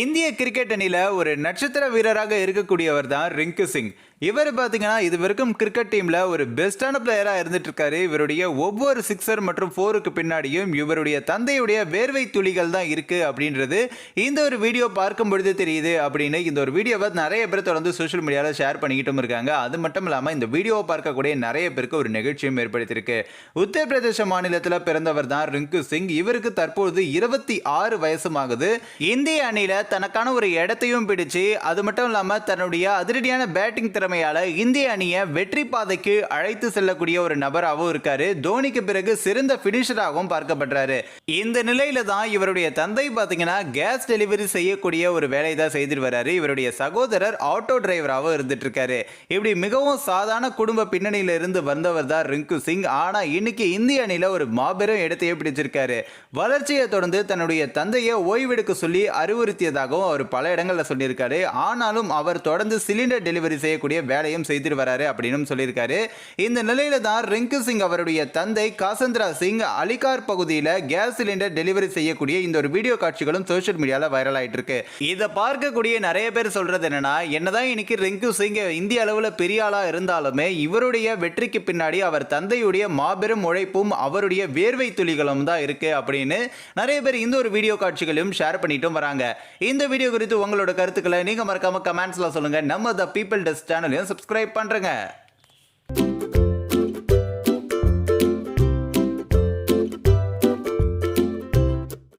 இந்திய கிரிக்கெட் அணியில் ஒரு நட்சத்திர வீரராக இருக்கக்கூடியவர் தான் ரிங்கு சிங். இவர் பார்த்தீங்கன்னா இது வரைக்கும் கிரிக்கெட் டீமில் ஒரு பெஸ்ட்டான பிளேயராக இருந்துட்டு இருக்காரு. இவருடைய ஒவ்வொரு சிக்ஸர் மற்றும் ஃபோருக்கு பின்னாடியும் இவருடைய தந்தையுடைய வேர்வை துளிகள் தான் இருக்குது அப்படின்றது இந்த ஒரு வீடியோ பார்க்கும் பொழுது தெரியுது அப்படின்னு இந்த ஒரு வீடியோவை நிறைய பேர் தொடர்ந்து சோஷியல் மீடியாவில் ஷேர் பண்ணிக்கிட்டும் இருக்காங்க. அது மட்டும் இல்லாமல் இந்த வீடியோவை பார்க்கக்கூடிய நிறைய பேருக்கு ஒரு நிகழ்ச்சியும் ஏற்படுத்தியிருக்கு. உத்தரப்பிரதேச மாநிலத்தில் பிறந்தவர் தான் ரிங்கு சிங். இவருக்கு தற்போது இருபத்தி ஆறு வயசுமாகுது இந்திய அணியில் தனக்கான ஒரு இடத்தையும் பிடிச்சு அது மட்டும் இல்லாம தன்னுடைய அதிரடியான பேட்டிங் திறமையால இந்திய அணியை வெற்றி பாதைக்கு அழைத்து செல்லக்கூடிய ஒரு நபராகவும் இருக்காரு. தோனிக்கு பிறகு சிறந்த பினிஷராகவும் பார்க்கப்படுறாரு. இந்த நிலையில தான் இவருடைய தந்தை பாத்தீங்கன்னா கேஸ் டெலிவரி செய்யக்கூடிய ஒரு வேலையை தான் செய்துட்டு வர்றாரு. இவருடைய சகோதரர் ஆட்டோ டிரைவராகவும் இருந்துட்டு இருக்காரு இப்படி மிகவும் சாதாரண குடும்ப பின்னணியில இருந்து வந்தவர் தான் ரிங்கு சிங். ஆனா இன்னைக்கு இந்திய அணியில ஒரு மாபெரும் இடத்தையே பிடிச்சிருக்காரு. வளர்ச்சியை தொடர்ந்து தன்னுடைய தந்தையை ஓய்வெடுக்க சொல்லி அறிவுறுத்திய அறிவுறுத்தியதாகவும் அவர் பல இடங்களில் சொல்லியிருக்காரு. ஆனாலும் அவர் தொடர்ந்து சிலிண்டர் டெலிவரி செய்யக்கூடிய வேலையும் செய்துட்டு வராரு அப்படின்னு சொல்லியிருக்காரு. இந்த நிலையில தான் ரிங்கு சிங் அவருடைய தந்தை காசந்திரா சிங் அலிகார் பகுதியில் கேஸ் சிலிண்டர் டெலிவரி செய்யக்கூடிய இந்த ஒரு வீடியோ காட்சிகளும் சோஷியல் மீடியாவில் வைரல் ஆயிட்டு இருக்கு இதை பார்க்கக்கூடிய நிறைய பேர் சொல்றது என்னன்னா என்னதான் இன்னைக்கு ரிங்கு சிங் இந்திய அளவில் பெரிய ஆளா இருந்தாலுமே இவருடைய வெற்றிக்கு பின்னாடி அவர் தந்தையுடைய மாபெரும் உழைப்பும் அவருடைய வேர்வை துளிகளும் தான் இருக்கு அப்படின்னு நிறைய பேர் இந்த ஒரு வீடியோ காட்சிகளையும் ஷேர் பண்ணிட்டும் வராங்க. இந்த வீடியோ குறித்து உங்களோட கருத்துக்களை நீங்க மறக்காம கமெண்ட்ஸ்ல சொல்லுங்க. நம்ம த பீப்பிள் டெஸ்ட் சேனலையும் சப்ஸ்கிரைப் பண்றேங்க.